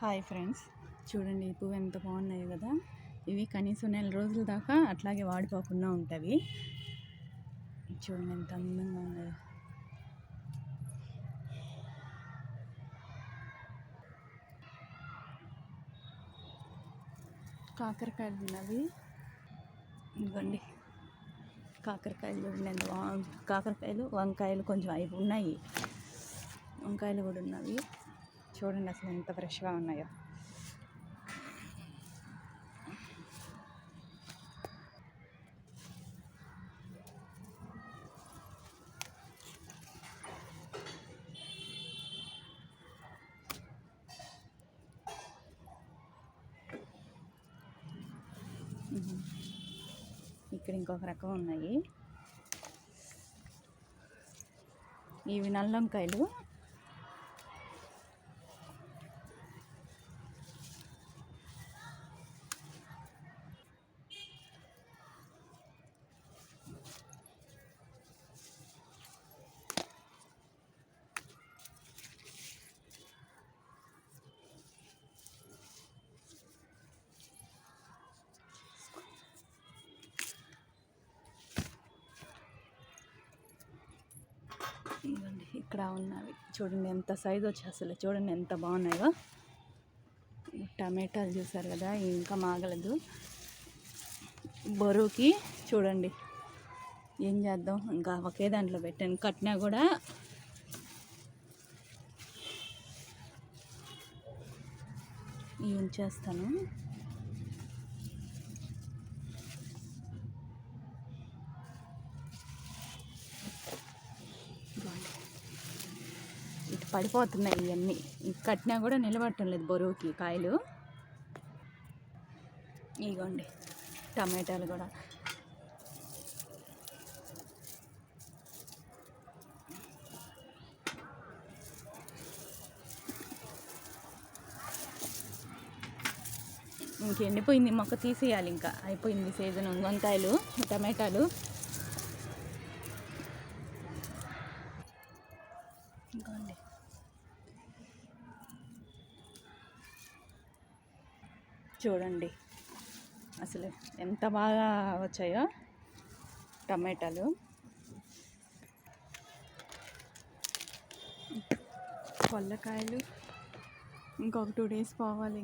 Hi friends. చూడండి ఈ పువ్వు ఎంత బాగున్నాయి కదా. ఇవి కనీసం నెల రోజుల దాకా అట్లాగే వాడిపోకుండా ఉంటుంది చూడండి ఎంత అందంగా ఉన్నాయి. కాకరకాయలు ఉన్నవి ఇవ్వండి కాకరకాయలు చూడండి ఎంత కాకరకాయలు వంకాయలు కొంచెం అవి ఉన్నాయి. వంకాయలు కూడా ఉన్నవి. చూడండి అసలు ఎంత ఫ్రెష్గా ఉన్నాయో. ఇక్కడ ఇంకొక రకం ఉన్నాయి. ఇవి నల్లంకాయలు వంకాయలు ఇదిగోండి ఇక్కడ ఉన్నవి. చూడండి ఎంత సైజు వచ్చి అసలు. చూడండి ఎంత బాగున్నాయో. టమాటాలు చూసారు కదా ఇంకా మాగలదు. బరువుకి చూడండి. ఏం చేద్దాం? ఇంకా ఒకే దాంట్లో పెట్టాను. కట్టినా కూడా ఇవి ఉంచేస్తాను ఇటు పడిపోతున్నాయి ఇవన్నీ. కట్టినా కూడా నిలబడటం లేదు బరువుకి కాయలు. ఇగోండి టమాటాలు కూడా. ఇంకెండిపోయింది? మొక్క తీసేయాలి ఇంకా. అయిపోయింది సీజన్. వంకాయలు టమాటాలు. ఇదిగోండి. చూడండి అసలు ఎంత బాగా వచ్చాయో టమాటాలు. కొల్లకాయలు. ఇంకొక టూ డేస్ పోవాలి.